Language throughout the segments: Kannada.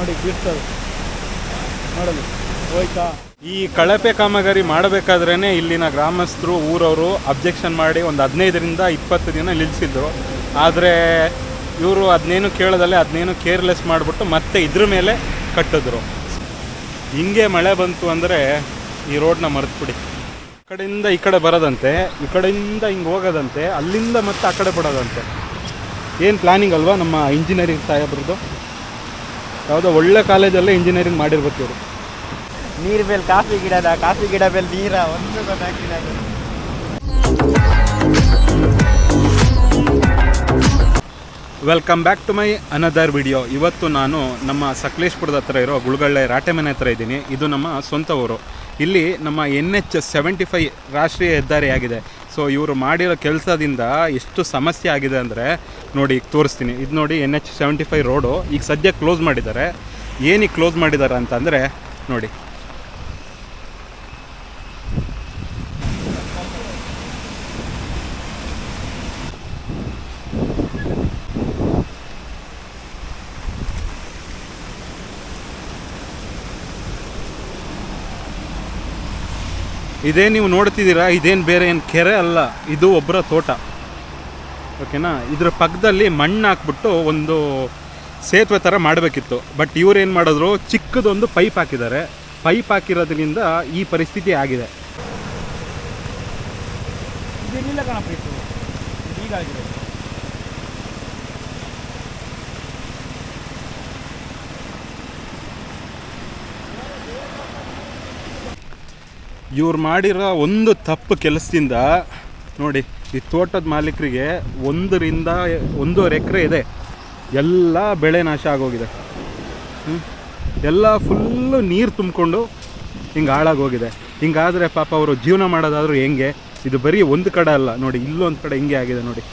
ನೋಡಿ ಬೀಳ್ತದೆ ನೋಡಲಿ. ಹೋಯ್ತಾ? ಈ ಕಳಪೆ ಕಾಮಗಾರಿ ಮಾಡಬೇಕಾದ್ರೇ ಇಲ್ಲಿನ ಗ್ರಾಮಸ್ಥರು, ಊರವರು ಅಬ್ಜೆಕ್ಷನ್ ಮಾಡಿ ಒಂದು ಹದಿನೈದರಿಂದ ಇಪ್ಪತ್ತು ದಿನ ನಿಲ್ಲಿಸಿದ್ರು. ಆದರೆ ಇವರು ಅದನ್ನೇನು ಕೇಳೋದಲ್ಲೇ ಅದನ್ನೇನು ಕೇರ್ಲೆಸ್ ಮಾಡಿಬಿಟ್ಟು ಮತ್ತೆ ಇದ್ರ ಮೇಲೆ ಕಟ್ಟಿದ್ರು. ಹಿಂಗೆ ಮಳೆ ಬಂತು ಅಂದರೆ ಈ ರೋಡ್ನ ಮರೆತುಬಿಡಿ. ಈ ಕಡೆಯಿಂದ ಈ ಕಡೆ ಬರೋದಂತೆ, ಈ ಕಡೆಯಿಂದ ಹಿಂಗೆ ಹೋಗೋದಂತೆ, ಅಲ್ಲಿಂದ ಮತ್ತೆ ಆ ಕಡೆ ಬಿಡೋದಂತೆ. ಏನು ಪ್ಲಾನಿಂಗ್ ಅಲ್ವಾ ನಮ್ಮ ಇಂಜಿನಿಯರಿಂಗ್ ಸಾಹೇಬ್ರದ್ದು? ಯಾವುದೋ ಒಳ್ಳೆ ಕಾಲೇಜಲ್ಲೇ ಇಂಜಿನಿಯರಿಂಗ್ ಮಾಡಿರ್ಬೇಕು ಇವರು. ನೀರ್ ಮೇಲೆ ಕಾಫಿ ಗಿಡದ ಕಾಫಿ ಗಿಡ ಮೇಲೆ ನೀರ? ಒಂದು ಗೊತ್ತಾಗ್ತಿಲ್ಲ ಅದು. Welcome back to my another video ಇವತ್ತು ನಾನು ನಮ್ಮ ಸಕಲೇಶ್ಪುರದ ಹತ್ರ ಇರೋ ಗುಳಗಳ್ಳೆ ರಾಟೆಮನೆ ಹತ್ರ ಇದ್ದೀನಿ. ಇದು ನಮ್ಮ ಸ್ವಂತ ಊರು. ಇಲ್ಲಿ ನಮ್ಮ ಎನ್ ಎಚ್ ಸೆವೆಂಟಿ ಫೈವ್ ರಾಷ್ಟ್ರೀಯ ಹೆದ್ದಾರಿ ಆಗಿದೆ. ಸೊ ಇವರು ಮಾಡಿರೋ ಕೆಲಸದಿಂದ ಎಷ್ಟು ಸಮಸ್ಯೆ ಆಗಿದೆ ಅಂದರೆ, ನೋಡಿ, ಈಗ ತೋರಿಸ್ತೀನಿ. ಇದು ನೋಡಿ N H seventy five road ಈಗ ಸದ್ಯ ಕ್ಲೋಸ್ ಮಾಡಿದ್ದಾರೆ. ಏನಕ್ಕೆ ಕ್ಲೋಸ್ ಮಾಡಿದ್ದಾರೆ ಅಂತಂದರೆ, ನೋಡಿ. ಇದೇ ನೀವು ನೋಡ್ತಿದ್ದೀರಾ, ಇದೇನು ಬೇರೆ ಏನು ಕೆರೆ ಅಲ್ಲ, ಇದು ಒಬ್ಬರ ತೋಟ. ಓಕೆನಾ ಇದ್ರ ಪಕ್ಕದಲ್ಲಿ ಮಣ್ಣು ಹಾಕ್ಬಿಟ್ಟು ಒಂದು ಸೇತುವೆ ಥರ ಮಾಡಬೇಕಿತ್ತು. ಬಟ್ ಇವ್ರು ಏನು ಮಾಡಿದ್ರು, ಚಿಕ್ಕದೊಂದು ಪೈಪ್ ಹಾಕಿದ್ದಾರೆ. ಪೈಪ್ ಹಾಕಿರೋದ್ರಿಂದ ಈ ಪರಿಸ್ಥಿತಿ ಆಗಿದೆ. ಈಗ ಆಗಿದೆ ಇವ್ರು ಮಾಡಿರೋ ಒಂದು ತಪ್ಪು ಕೆಲಸದಿಂದ ನೋಡಿ, ಈ ತೋಟದ ಮಾಲೀಕರಿಗೆ ಒಂದರಿಂದ ಒಂದೂವರೆ ಎಕರೆ ಇದೆ. ಎಲ್ಲ ಬೆಳೆ ನಾಶ ಆಗೋಗಿದೆ? ಎಲ್ಲ ಫುಲ್ಲು ನೀರು ತುಂಬಿಕೊಂಡು ಹಿಂಗೆ ಹಾಳಾಗೋಗಿದೆ. ಹಿಂಗಾದರೆ ಪಾಪ ಅವರು ಜೀವನ ಮಾಡೋದಾದರೂ ಹೆಂಗೆ? ಇದು ಬರೀ ಒಂದು ಕಡೆ ಅಲ್ಲ, ನೋಡಿ, ಇಲ್ಲೊಂದು ಕಡೆ ಹಿಂಗೆ ಆಗಿದೆ, ನೋಡಿ.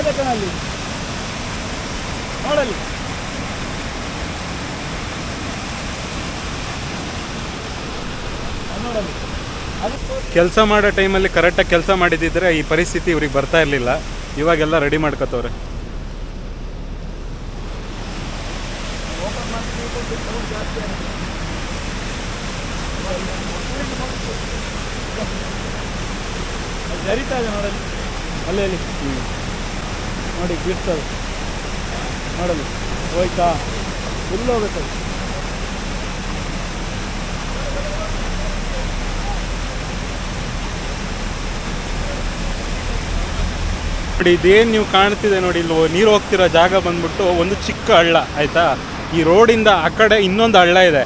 ಇದೆ ಅದು ಕೆಲಸ ಮಾಡೋ ಟೈಮಲ್ಲಿ ಕರೆಕ್ಟಾಗಿ ಕೆಲಸ ಮಾಡಿದ್ದಿದ್ರೆ ಈ ಪರಿಸ್ಥಿತಿ ಇವ್ರಿಗೆ ಬರ್ತಾ ಇರಲಿಲ್ಲ. ಇವಾಗೆಲ್ಲ ರೆಡಿ ಮಾಡ್ಕೋತವ್ರೆ. ಜರಿತಾ ಇದೆ ನೋಡಲ್ಲಿ. ಅಲ್ಲೇ ಅಲ್ಲಿ ನೋಡಿ ಬೀಳ್ತದೆ ನೋಡಲ್ಲಿ ಹೋಯ್ತಾ ಫುಲ್ ಹೋಗುತ್ತೆ. ನೋಡಿ, ಇದೇನು ನೀವು ಕಾಣ್ತಿದೆ ನೋಡಿ, ಇಲ್ಲಿ ನೀರು ಹೋಗ್ತಿರೋ ಜಾಗ ಬಂದ್ಬಿಟ್ಟು ಒಂದು ಚಿಕ್ಕ ಹಳ್ಳ, ಆಯಿತಾ? ಈ ರೋಡಿಂದ ಆ ಕಡೆ ಇನ್ನೊಂದು ಹಳ್ಳ ಇದೆ.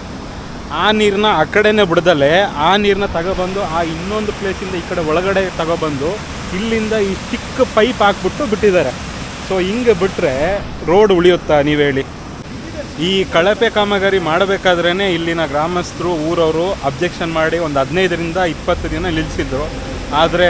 ಆ ನೀರನ್ನ ಆ ಕಡೆನೇ ಬಿಡ್ದಲೆ, ಆ ನೀರನ್ನ ತಗೊಬಂದು, ಆ ಇನ್ನೊಂದು ಪ್ಲೇಸಿಂದ ಈ ಕಡೆ ಒಳಗಡೆ ತಗೊಬಂದು, ಇಲ್ಲಿಂದ ಈ ಚಿಕ್ಕ ಪೈಪ್ ಹಾಕ್ಬಿಟ್ಟು ಬಿಟ್ಟಿದ್ದಾರೆ. ಸೊ ಹಿಂಗೆ ಬಿಟ್ಟರೆ ರೋಡ್ ಉಳಿಯುತ್ತಾ ನೀವು ಹೇಳಿ? ಈ ಕಳಪೆ ಕಾಮಗಾರಿ ಮಾಡಬೇಕಾದ್ರೇ ಇಲ್ಲಿನ ಗ್ರಾಮಸ್ಥರು, ಊರವರು ಅಬ್ಜೆಕ್ಷನ್ ಮಾಡಿ ಒಂದು ಹದಿನೈದರಿಂದ ಇಪ್ಪತ್ತು ದಿನ ನಿಲ್ಲಿಸಿದ್ರು ಆದರೆ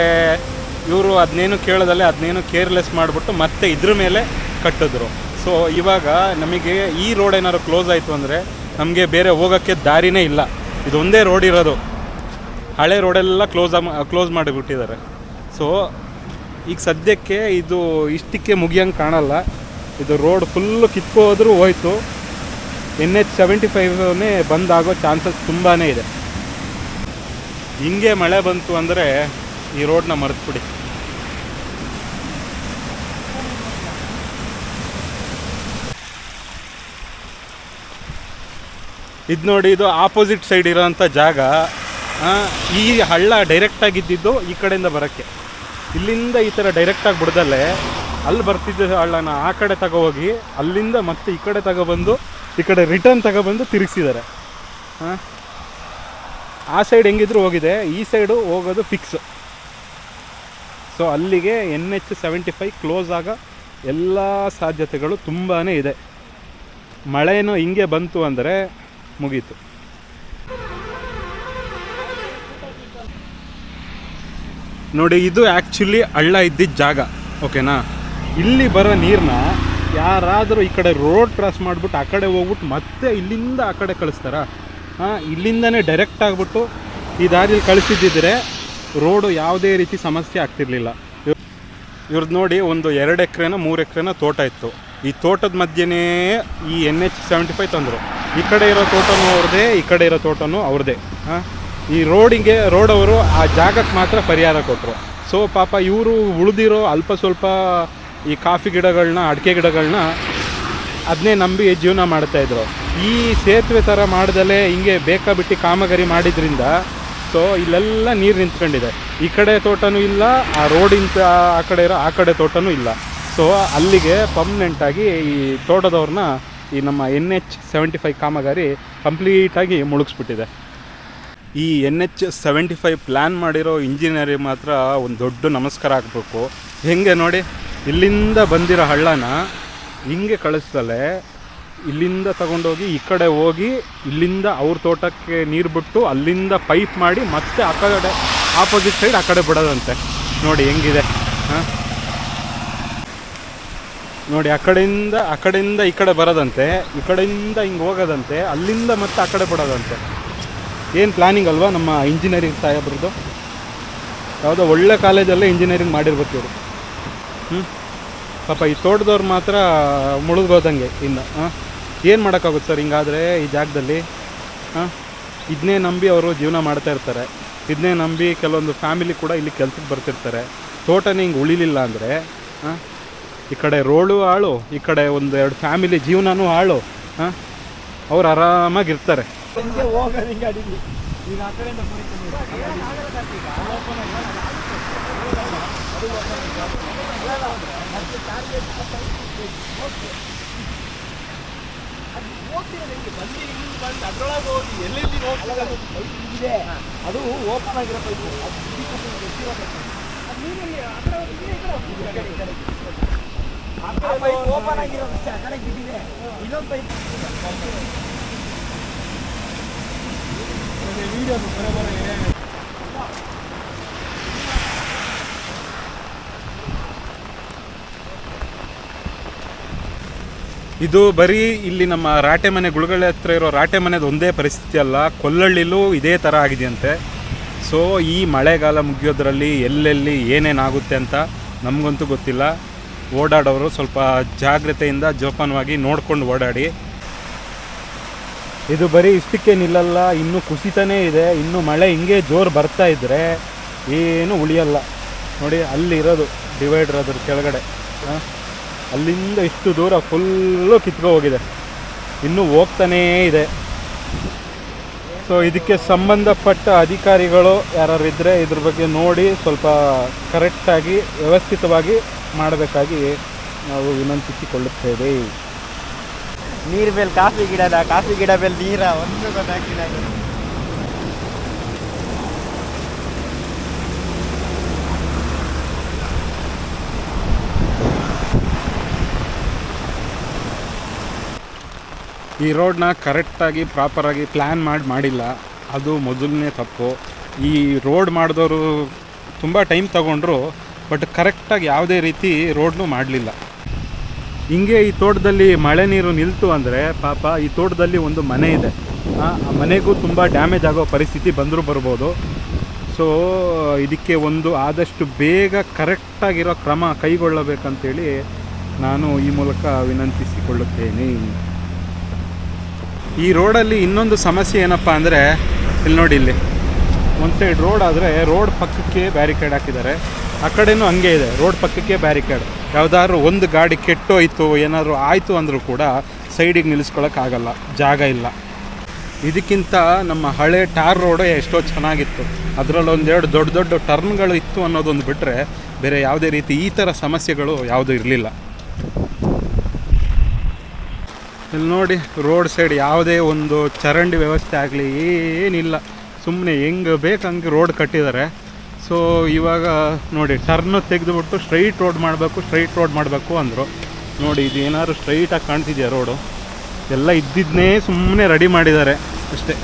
ಇವರು ಅದನ್ನೇನು ಕೇಳೋದಲ್ಲೇ ಅದನ್ನೇನು ಕೇರ್ಲೆಸ್ ಮಾಡಿಬಿಟ್ಟು ಮತ್ತೆ ಇದ್ರ ಮೇಲೆ ಕಟ್ಟಿದ್ರು. ಸೊ ಇವಾಗ ನಮಗೆ ಈ ರೋಡ್ ಏನಾದ್ರು ಕ್ಲೋಸ್ ಆಯಿತು ಅಂದರೆ ನಮಗೆ ಬೇರೆ ಹೋಗೋಕ್ಕೆ ದಾರಿನೇ ಇಲ್ಲ. ಇದೊಂದೇ ರೋಡ್ ಇರೋದು. ಹಳೆ ರೋಡೆಲ್ಲ ಕ್ಲೋಸ್ ಕ್ಲೋಸ್ ಮಾಡಿಬಿಟ್ಟಿದ್ದಾರೆ. ಸೊ ಈಗ ಸದ್ಯಕ್ಕೆ ಇದು ಇಷ್ಟಕ್ಕೆ ಮುಗಿಯಂಗೆ ಕಾಣಲ್ಲ. ಇದು ರೋಡ್ ಫುಲ್ಲು ಕಿತ್ಕೋದ್ರೂ ಹೋಯ್ತು. ಎನ್ ಎಚ್ ಸೆವೆಂಟಿ ಫೈವ್ನೇ ಬಂದಾಗೋ ಚಾನ್ಸಸ್ ತುಂಬಾ ಇದೆ. ಹಿಂಗೆ ಮಳೆ ಬಂತು ಅಂದರೆ ಈ ರೋಡ್ನ ಮರೆತುಬಿಡಿ. ಇದು ನೋಡಿ ಇದು ಆಪೋಸಿಟ್ ಸೈಡ್ ಇರೋಂಥ ಜಾಗ. ಈ ಹಳ್ಳ ಡೈರೆಕ್ಟಾಗಿದ್ದಿದ್ದು ಈ ಕಡೆಯಿಂದ ಬರೋಕ್ಕೆ. ಇಲ್ಲಿಂದ ಈ ಥರ ಡೈರೆಕ್ಟಾಗಿ ಬಿಡ್ದಲ್ಲೇ ಅಲ್ಲಿ ಬರ್ತಿದ್ದ ಹಳ್ಳನ ಆ ಕಡೆ ತಗೋಹೋಗಿ, ಅಲ್ಲಿಂದ ಮತ್ತೆ ಈ ಕಡೆ ತಗೊಬಂದು, ಈ ಕಡೆ ರಿಟರ್ನ್ ತಗೊಬಂದು ತಿರುಗಿಸಿದ್ದಾರೆ. ಹಾಂ? ಆ ಸೈಡ್ ಹೆಂಗಿದ್ರು ಹೋಗಿದೆ, ಈ ಸೈಡು ಹೋಗೋದು ಫಿಕ್ಸ್ ಸೊ ಅಲ್ಲಿಗೆ N H seventy five close ಆಗ ಎಲ್ಲ ಸಾಧ್ಯತೆಗಳು ತುಂಬಾ ಇದೆ. ಮಳೆನೂ ಹಿಂಗೆ ಬಂತು ಅಂದರೆ ಮುಗೀತು. ನೋಡಿ, ಇದು ಆ್ಯಕ್ಚುಲಿ ಹಳ್ಳ ಇದ್ದಿದ್ದ ಜಾಗ ಓಕೆನಾ ಇಲ್ಲಿ ಬರೋ ನೀರನ್ನ ಯಾರಾದರೂ ಈ ಕಡೆ ರೋಡ್ ಕ್ರಾಸ್ ಮಾಡಿಬಿಟ್ಟು ಆ ಕಡೆ ಹೋಗ್ಬಿಟ್ಟು ಮತ್ತೆ ಇಲ್ಲಿಂದ ಆ ಕಡೆ ಕಳಿಸ್ತಾರ? ಹಾಂ, ಇಲ್ಲಿಂದನೇ ಡೈರೆಕ್ಟ್ ಆಗಿಬಿಟ್ಟು ಈ ದಾರಿಯಲ್ಲಿ ಕಳಿಸಿದ್ದಿದ್ರೆ ರೋಡು ಯಾವುದೇ ರೀತಿ ಸಮಸ್ಯೆ ಆಗ್ತಿರ್ಲಿಲ್ಲ. ಇವ್ರದ್ದು ನೋಡಿ ಒಂದು ಎರಡು ಎಕರೆನ ಮೂರು ಎಕರೆನ ತೋಟ ಇತ್ತು. ಈ ತೋಟದ ಮಧ್ಯೆನೇ ಈ ಎನ್ ಎಚ್ ಸೆವೆಂಟಿ ಫೈವ್ ತಂದರು. ಈ ಕಡೆ ಇರೋ ತೋಟನೂ ಅವ್ರದೇ, ಈ ಕಡೆ ಇರೋ ತೋಟನೂ ಅವ್ರದೇ, ಹಾಂ? ಈ ರೋಡಿಗೆ, ರೋಡವರು ಆ ಜಾಗಕ್ಕೆ ಮಾತ್ರ ಪರಿಹಾರ ಕೊಟ್ಟರು ಸೊ, ಪಾಪ ಇವರು ಉಳಿದಿರೋ ಅಲ್ಪ ಸ್ವಲ್ಪ ಈ ಕಾಫಿ ಗಿಡಗಳನ್ನ ಅಡಿಕೆ ಗಿಡಗಳನ್ನ ಅದನ್ನೇ ನಂಬಿ ಜೀವನ ಮಾಡ್ತಾಯಿದ್ರು ಈ ಸೇತುವೆ ಥರ ಮಾಡ್ದಲೇ ಹಿಂಗೆ ಬೇಕಾಬಿಟ್ಟು ಕಾಮಗಾರಿ ಮಾಡಿದ್ರಿಂದ, ಸೊ, ಇಲ್ಲೆಲ್ಲ ನೀರು ನಿಂತ್ಕೊಂಡಿದೆ. ಈ ಕಡೆ ತೋಟನೂ ಇಲ್ಲ, ಆ ರೋಡಿಂದ ಆ ಕಡೆ ಇರೋ, ಆ ಕಡೆ ತೋಟನೂ ಇಲ್ಲ. ಸೊ, ಅಲ್ಲಿಗೆ ಪರ್ಮನೆಂಟಾಗಿ ಈ ತೋಟದವ್ರನ್ನ ಈ ನಮ್ಮ ಎನ್ ಎಚ್ ಸೆವೆಂಟಿ ಫೈವ್ ಕಾಮಗಾರಿ ಕಂಪ್ಲೀಟಾಗಿ ಮುಳುಗಿಸ್ಬಿಟ್ಟಿದೆ. ಈ N H seventy five plan ಮಾಡಿರೋ ಇಂಜಿನಿಯರಿಗೆ ಮಾತ್ರ ಒಂದು ದೊಡ್ಡ ನಮಸ್ಕಾರ ಹಾಕಬೇಕು. ಹೆಂಗೆ ನೋಡಿ, ಇಲ್ಲಿಂದ ಬಂದಿರೋ ಹಳ್ಳನ ಹಿಂಗೆ ಕಳಿಸ್ದಲೆ, ಇಲ್ಲಿಂದ ತಗೊಂಡೋಗಿ ಈ ಕಡೆ ಹೋಗಿ, ಇಲ್ಲಿಂದ ಅವ್ರ ತೋಟಕ್ಕೆ ನೀರು ಬಿಟ್ಟು ಅಲ್ಲಿಂದ ಪೈಪ್ ಮಾಡಿ ಮತ್ತೆ ಆ ಕಡೆ ಆಪೋಸಿಟ್ ಸೈಡ್ ಆ ಕಡೆ ಬಿಡೋದಂತೆ. ನೋಡಿ ಹೆಂಗಿದೆ. ಹಾಂ? ನೋಡಿ, ಆ ಕಡೆಯಿಂದ ಆ ಕಡೆಯಿಂದ ಈ ಕಡೆ ಬರೋದಂತೆ, ಈ ಕಡೆಯಿಂದ ಹಿಂಗೆ ಹೋಗೋದಂತೆ, ಅಲ್ಲಿಂದ ಮತ್ತೆ ಆ ಕಡೆ ಬಿಡೋದಂತೆ. ಏನು ಪ್ಲಾನಿಂಗ್ ಅಲ್ವಾ ನಮ್ಮ ಇಂಜಿನಿಯರಿಂಗ್ ಸಾಹೇಬ್ರದ್ದು? ಯಾವುದೋ ಒಳ್ಳೆ ಕಾಲೇಜಲ್ಲೇ ಇಂಜಿನಿಯರಿಂಗ್ ಮಾಡಿರ್ಬೇಕು ಇವರು. ಹ್ಞೂ ಪಾಪ ಈ ತೋಟದವ್ರು ಮಾತ್ರ ಮುಳುಗೋದಂಗೆ ಇನ್ನು, ಹಾಂ? ಏನು ಮಾಡೋಕ್ಕಾಗುತ್ತೆ ಸರ್ ಹಿಂಗಾದರೆ ಈ ಜಾಗದಲ್ಲಿ? ಹಾಂ? ಇದನ್ನೇ ನಂಬಿ ಅವರು ಜೀವನ ಮಾಡ್ತಾ ಇರ್ತಾರೆ. ಇದನ್ನೇ ನಂಬಿ ಕೆಲವೊಂದು ಫ್ಯಾಮಿಲಿ ಕೂಡ ಇಲ್ಲಿ ಕೆಲ್ಸಕ್ಕೆ ಬರ್ತಿರ್ತಾರೆ. ತೋಟನೇ ಹಿಂಗೆ ಉಳಿಲಿಲ್ಲ ಅಂದರೆ, ಹಾಂ? ಈ ಕಡೆ ರೋಡು ಹಾಳು, ಈ ಕಡೆ ಒಂದು ಎರಡು ಫ್ಯಾಮಿಲಿ ಜೀವನವೂ ಹಾಳು, ಹಾಂ? ಅವ್ರು ಆರಾಮಾಗಿರ್ತಾರೆ. ಹಿಂಗೆ ಹೋಗೋದು ಹಿಂಗೆ ಅಡಿಗೆ. ಈಗ ಆ ಕಡೆಯಿಂದ ಮುರಿತು ಇದೆ ಅದು ಓಪನ್ ಆಗಿರೋ ಪೈಪು ಓಪನ್ ಆಗಿರೋ ಆ ಕಡೆ ಬಿದ್ದಿದೆ. ಇನ್ನೊಂದು ಪೈಪ್. ಇದು ಬರೀ ಇಲ್ಲಿ ನಮ್ಮ ರಾಟೆ ಮನೆ ಗುಳುಗಳೆ ಹತ್ರ ಇರೋ ರಾಟೆ ಮನೆದು ಒಂದೇ ಪರಿಸ್ಥಿತಿ ಅಲ್ಲ. ಕೊಲ್ಲಳ್ಳಿಲೂ ಇದೇ ಥರ ಆಗಿದೆಯಂತೆ. ಸೊ ಈ ಮಳೆಗಾಲ ಮುಗಿಯೋದ್ರಲ್ಲಿ ಎಲ್ಲೆಲ್ಲಿ ಏನೇನಾಗುತ್ತೆ ಅಂತ ನಮಗಂತೂ ಗೊತ್ತಿಲ್ಲ. ಓಡಾಡೋರು ಸ್ವಲ್ಪ ಜಾಗ್ರತೆಯಿಂದ ಜೋಪಾನವಾಗಿ ನೋಡ್ಕೊಂಡು ಓಡಾಡಿ. ಇದು ಬರೀ ಇಷ್ಟಕ್ಕೆ ನಿಲ್ಲಲ್ಲ ಇನ್ನೂ ಕುಸಿತಾನೇ ಇದೆ, ಇನ್ನು ಮಳೆ ಹಿಂಗೆ ಜೋರು ಬರ್ತಾ ಇದ್ದರೆ ಏನು ಉಳಿಯಲ್ಲ. ನೋಡಿ, ಅಲ್ಲಿರೋದು ಡಿವೈಡರ್ ಅದ್ರ ಕೆಳಗಡೆ. ಅಲ್ಲಿಂದ ಇಷ್ಟು ದೂರ ಫುಲ್ಲು ಕಿತ್ಕೊ ಹೋಗಿದೆ. ಇನ್ನೂ ಹೋಗ್ತಾನೇ ಇದೆ. ಸೊ ಇದಕ್ಕೆ ಸಂಬಂಧಪಟ್ಟ ಅಧಿಕಾರಿಗಳು ಯಾರು ಇದ್ದರೆ ಇದ್ರ ಬಗ್ಗೆ ನೋಡಿ ಸ್ವಲ್ಪ ಕರೆಕ್ಟಾಗಿ ವ್ಯವಸ್ಥಿತವಾಗಿ ಮಾಡಬೇಕಾಗಿ ನಾವು ವಿನಂತಿಸಿಕೊಳ್ಳುತ್ತೇವೆ. ನೀರ್ ಮೇಲೆ ಕಾಫಿ ಗಿಡದ ಕಾಫಿ ಗಿಡ ಮೇಲೆ ನೀರ, ಒಂದು ಗೊತ್ತಾಗ್ತಿಲ್ಲ. ಈ ರೋಡ್ನ ಕರೆಕ್ಟಾಗಿ ಪ್ರಾಪರಾಗಿ ಪ್ಲ್ಯಾನ್ ಮಾಡಿ, ಮಾಡಿಲ್ಲ. ಅದು ಮೊದಲನೇ ತಪ್ಪು. ಈ ರೋಡ್ ಮಾಡಿದವರು ತುಂಬ ಟೈಮ್ ತಗೊಂಡ್ರು ಬಟ್ ಕರೆಕ್ಟಾಗಿ ಯಾವುದೇ ರೀತಿ ರೋಡ್ನು ಮಾಡಲಿಲ್ಲ. ಹಿಂಗೆ ಈ ತೋಟದಲ್ಲಿ ಮಳೆ ನೀರು ನಿಲ್ತು ಅಂದರೆ ಪಾಪ ಈ ತೋಟದಲ್ಲಿ ಒಂದು ಮನೆ ಇದೆ. ಆ ಮನೆಗೂ ತುಂಬ ಡ್ಯಾಮೇಜ್ ಆಗೋ ಪರಿಸ್ಥಿತಿ ಬಂದರೂ ಬರ್ಬೋದು. ಸೊ ಇದಕ್ಕೆ ಒಂದು ಆದಷ್ಟು ಬೇಗ ಕರೆಕ್ಟಾಗಿರೋ ಕ್ರಮ ಕೈಗೊಳ್ಳಬೇಕಂತೇಳಿ ನಾನು ಈ ಮೂಲಕ ವಿನಂತಿಸಿಕೊಳ್ಳುತ್ತೇನೆ. ಈ ರೋಡಲ್ಲಿ ಇನ್ನೊಂದು ಸಮಸ್ಯೆ ಏನಪ್ಪ ಅಂದರೆ, ಇಲ್ಲಿ ನೋಡಿ ಇಲ್ಲಿ. ಒಂದು ಸೈಡ್ ರೋಡ್ ಆದರೆ ರೋಡ್ ಪಕ್ಕಕ್ಕೆ ಬ್ಯಾರಿಕೇಡ್ ಹಾಕಿದ್ದಾರೆ. ಆ ಕಡೆನೂ ಹಂಗೆ ಇದೆ. ರೋಡ್ ಪಕ್ಕಕ್ಕೆ ಬ್ಯಾರಿಕೇಡ್ ಯಾವುದಾದ್ರು ಒಂದು ಗಾಡಿ ಕೆಟ್ಟೋಯ್ತು, ಏನಾದರೂ ಆಯಿತು ಅಂದರೂ ಕೂಡ ಸೈಡಿಗೆ ನಿಲ್ಲಿಸ್ಕೊಳಕ್ಕಾಗಲ್ಲ ಜಾಗ ಇಲ್ಲ. ಇದಕ್ಕಿಂತ ನಮ್ಮ ಹಳೆ ಟಾರ್ ರೋಡೇ ಎಷ್ಟೋ ಚೆನ್ನಾಗಿತ್ತು. ಅದರಲ್ಲಿ ಒಂದೆರಡು ದೊಡ್ಡ ದೊಡ್ಡ ಟರ್ನ್ಗಳು ಇತ್ತು ಅನ್ನೋದೊಂದು ಬಿಟ್ಟರೆ ಬೇರೆ ಯಾವುದೇ ರೀತಿ ಈ ಥರ ಸಮಸ್ಯೆಗಳು ಯಾವುದೂ ಇರಲಿಲ್ಲ. ಇಲ್ಲಿ ನೋಡಿ, ರೋಡ್ ಸೈಡ್ ಯಾವುದೇ ಒಂದು ಚರಂಡಿ ವ್ಯವಸ್ಥೆ ಆಗಲಿ ಏನಿಲ್ಲ. ಸುಮ್ಮನೆ ಹೆಂಗೆ ಬೇಕು ಹಂಗೆ ರೋಡ್ ಕಟ್ಟಿದ್ದಾರೆ ಸೊ ಇವಾಗ ನೋಡಿ ಟರ್ನ್ ತೆಗೆದುಬಿಟ್ಟು ಸ್ಟ್ರೈಟ್ ರೋಡ್ ಮಾಡಬೇಕು ಸ್ಟ್ರೈಟ್ ರೋಡ್ ಮಾಡಬೇಕು ಅಂದರು. ನೋಡಿ, ಇದು ಏನಾದ್ರು ಸ್ಟ್ರೈಟಾಗಿ ಕಾಣ್ತಿದೆಯಾ ರೋಡು ಎಲ್ಲ ಇದ್ದಿದ್ದನ್ನೇ ಸುಮ್ಮನೆ ರೆಡಿ ಮಾಡಿದ್ದಾರೆ. ಅಷ್ಟೇ.